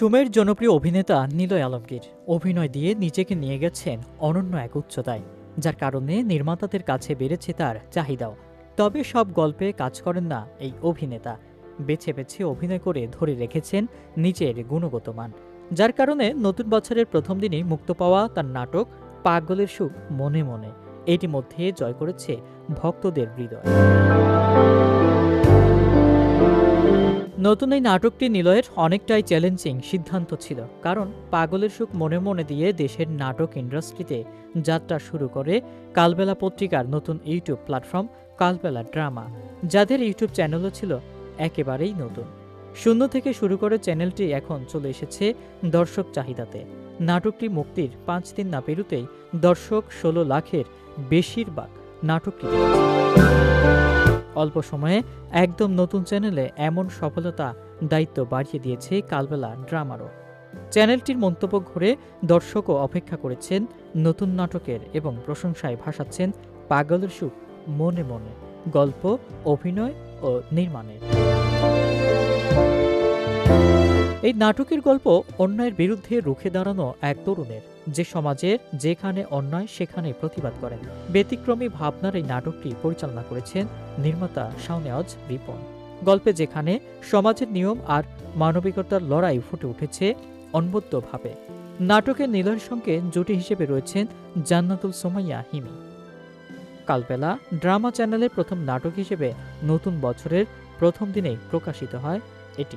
সুমের জনপ্রিয় অভিনেতা নিলয় আলমগীর অভিনয় দিয়ে নিজেকে নিয়ে গেছেন অনন্য এক উচ্চতায়, যার কারণে নির্মাতাদের কাছে বেড়েছে তার চাহিদাও। তবে সব গল্পে কাজ করেন না এই অভিনেতা। বেছে বেছে অভিনয় করে ধরে রেখেছেন নিজের গুণগত মান, যার কারণে নতুন বছরের প্রথম দিনই মুক্ত পাওয়া তার নাটক পাগলের সুখ মনে মনে এটি মধ্যে জয় করেছে ভক্তদের হৃদয়। নতুন এই নাটকটি নিলয়ের অনেকটাই চ্যালেঞ্জিং সিদ্ধান্ত ছিল, কারণ পাগলের সুখ মনে মনে দিয়ে দেশের নাটক ইন্ডাস্ট্রিতে যাত্রা শুরু করে কালবেলা পত্রিকার নতুন ইউটিউব প্ল্যাটফর্ম কালবেলা ড্রামা, যাদের ইউটিউব চ্যানেলও ছিল একেবারেই নতুন শূন্য থেকে শুরু করে চ্যানেলটি এখন চলে এসেছে দর্শক চাহিদাতে নাটকটি মুক্তির পাঁচ দিন না পেরুতেই দর্শক ষোলো লাখের বেশিরভাগ নাটকটি। অল্প সময়ে একদম নতুন চ্যানেলে এমন সফলতা দায়িত্ব বাড়িয়ে দিয়েছে কালবেলা ড্রামারও। চ্যানেলটির মন্তব্য ঘুরে দর্শকও অপেক্ষা করেছেন নতুন নাটকের এবং প্রশংসায় ভাসাচ্ছেন পাগলের সুখ মনে মনে, গল্প, অভিনয় ও নির্মাণের এই নাটকের গল্প অন্যায়ের বিরুদ্ধে রুখে দাঁড়ানো এক তরুণের। যে সমাজের যেখানে অন্যায়, সেখানে প্রতিবাদ করেন। ব্যতিক্রমী ভাবনার এই নাটকটি পরিচালনা করেছেন নির্মাতা শাওনেওয়াজ রিপন। গল্পে যেখানে সমাজের নিয়ম আর মানবিকতার লড়াই ফুটে উঠেছে অনবদ্যভাবে। নাটকের নীলয়ের সঙ্গে জুটি হিসেবে রয়েছেন জান্নাতুল সোমাইয়া হিমি। কালবেলা ড্রামা চ্যানেলের প্রথম নাটক হিসেবে নতুন বছরের প্রথম দিনেই প্রকাশিত হয় এটি।